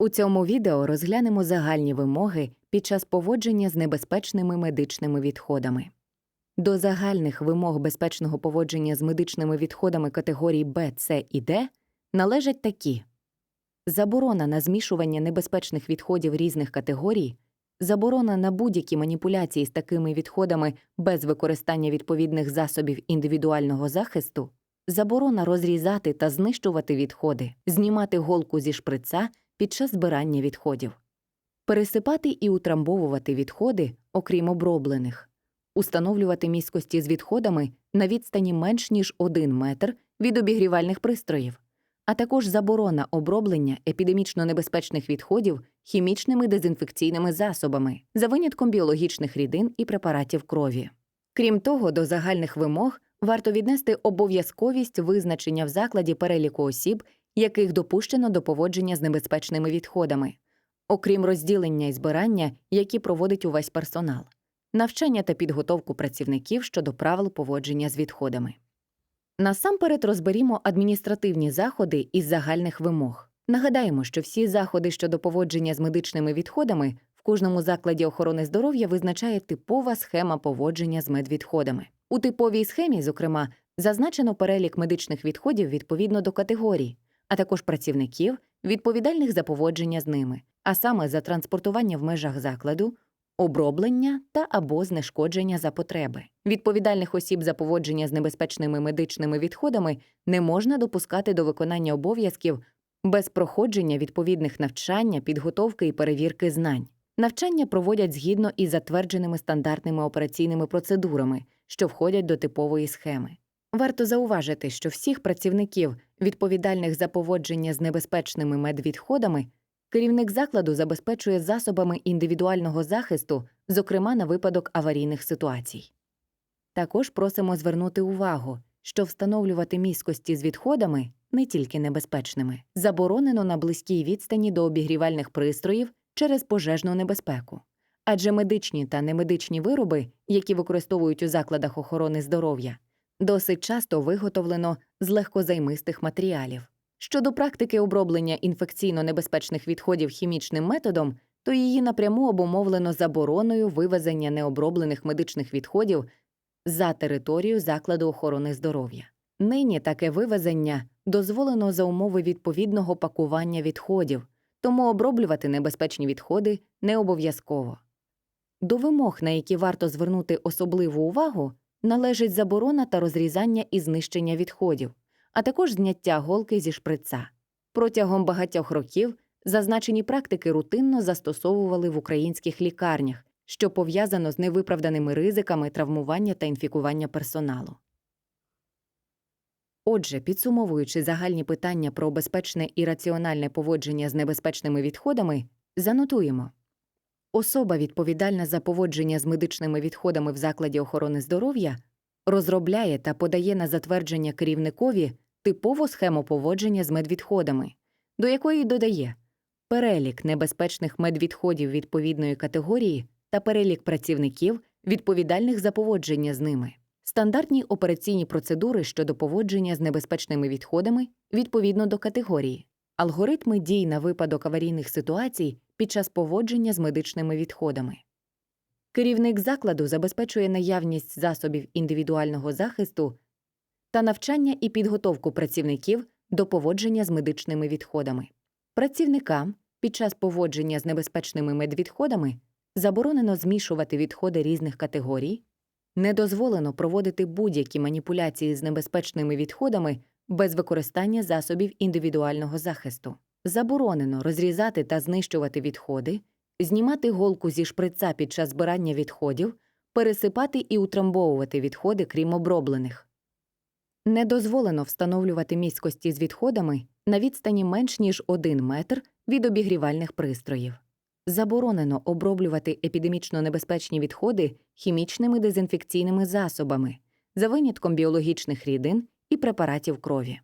У цьому відео розглянемо загальні вимоги під час поводження з небезпечними медичними відходами. До загальних вимог безпечного поводження з медичними відходами категорій Б, С і Д належать такі: заборона на змішування небезпечних відходів різних категорій, заборона на будь-які маніпуляції з такими відходами без використання відповідних засобів індивідуального захисту, заборона розрізати та знищувати відходи, знімати голку зі шприца під час збирання відходів, пересипати і утрамбовувати відходи, окрім оброблених, установлювати міськості з відходами на відстані менш ніж 1 метр від обігрівальних пристроїв, а також заборона оброблення епідемічно небезпечних відходів хімічними дезінфекційними засобами за винятком біологічних рідин і препаратів крові. Крім того, до загальних вимог варто віднести обов'язковість визначення в закладі переліку осіб, яких допущено до поводження з небезпечними відходами, окрім розділення і збирання, які проводить увесь персонал, навчання та підготовку працівників щодо правил поводження з відходами. Насамперед розберімо адміністративні заходи із загальних вимог. Нагадаємо, що всі заходи щодо поводження з медичними відходами в кожному закладі охорони здоров'я визначає типова схема поводження з медвідходами. У типовій схемі, зокрема, зазначено перелік медичних відходів відповідно до категорій, а також працівників, відповідальних за поводження з ними, а саме за транспортування в межах закладу, оброблення та або знешкодження за потреби. Відповідальних осіб за поводження з небезпечними медичними відходами не можна допускати до виконання обов'язків без проходження відповідних навчання, підготовки і перевірки знань. Навчання проводять згідно із затвердженими стандартними операційними процедурами, що входять до типової схеми. Варто зауважити, що всіх працівників, відповідальних за поводження з небезпечними медвідходами, керівник закладу забезпечує засобами індивідуального захисту, зокрема на випадок аварійних ситуацій. Також просимо звернути увагу, що встановлювати міськості з відходами не тільки небезпечними, заборонено на близькій відстані до обігрівальних пристроїв через пожежну небезпеку. Адже медичні та немедичні вироби, які використовують у закладах охорони здоров'я, досить часто виготовлено з легкозаймистих матеріалів. Щодо практики оброблення інфекційно небезпечних відходів хімічним методом, то її напряму обумовлено забороною вивезення необроблених медичних відходів за територію закладу охорони здоров'я. Нині таке вивезення дозволено за умови відповідного пакування відходів, тому оброблювати небезпечні відходи не обов'язково. До вимог, на які варто звернути особливу увагу, належить заборона та розрізання і знищення відходів, а також зняття голки зі шприца. Протягом багатьох років зазначені практики рутинно застосовували в українських лікарнях, що пов'язано з невиправданими ризиками травмування та інфікування персоналу. Отже, підсумовуючи загальні питання про безпечне і раціональне поводження з небезпечними відходами, занотуємо особа, відповідальна за поводження з медичними відходами в закладі охорони здоров'я, розробляє та подає на затвердження керівникові типову схему поводження з медвідходами, до якої додає перелік небезпечних медвідходів відповідної категорії та перелік працівників, відповідальних за поводження з ними, стандартні операційні процедури щодо поводження з небезпечними відходами відповідно до категорії, алгоритми дій на випадок аварійних ситуацій під час поводження з медичними відходами. Керівник закладу забезпечує наявність засобів індивідуального захисту та навчання і підготовку працівників до поводження з медичними відходами. Працівникам під час поводження з небезпечними медвідходами заборонено змішувати відходи різних категорій, не дозволено проводити будь-які маніпуляції з небезпечними відходами без використання засобів індивідуального захисту. Заборонено розрізати та знищувати відходи, знімати голку зі шприца під час збирання відходів, пересипати і утрамбовувати відходи, крім оброблених. Не дозволено встановлювати міськості з відходами на відстані менш ніж 1 метр від обігрівальних пристроїв. Заборонено оброблювати епідемічно небезпечні відходи хімічними дезінфекційними засобами за винятком біологічних рідин і препаратів крові.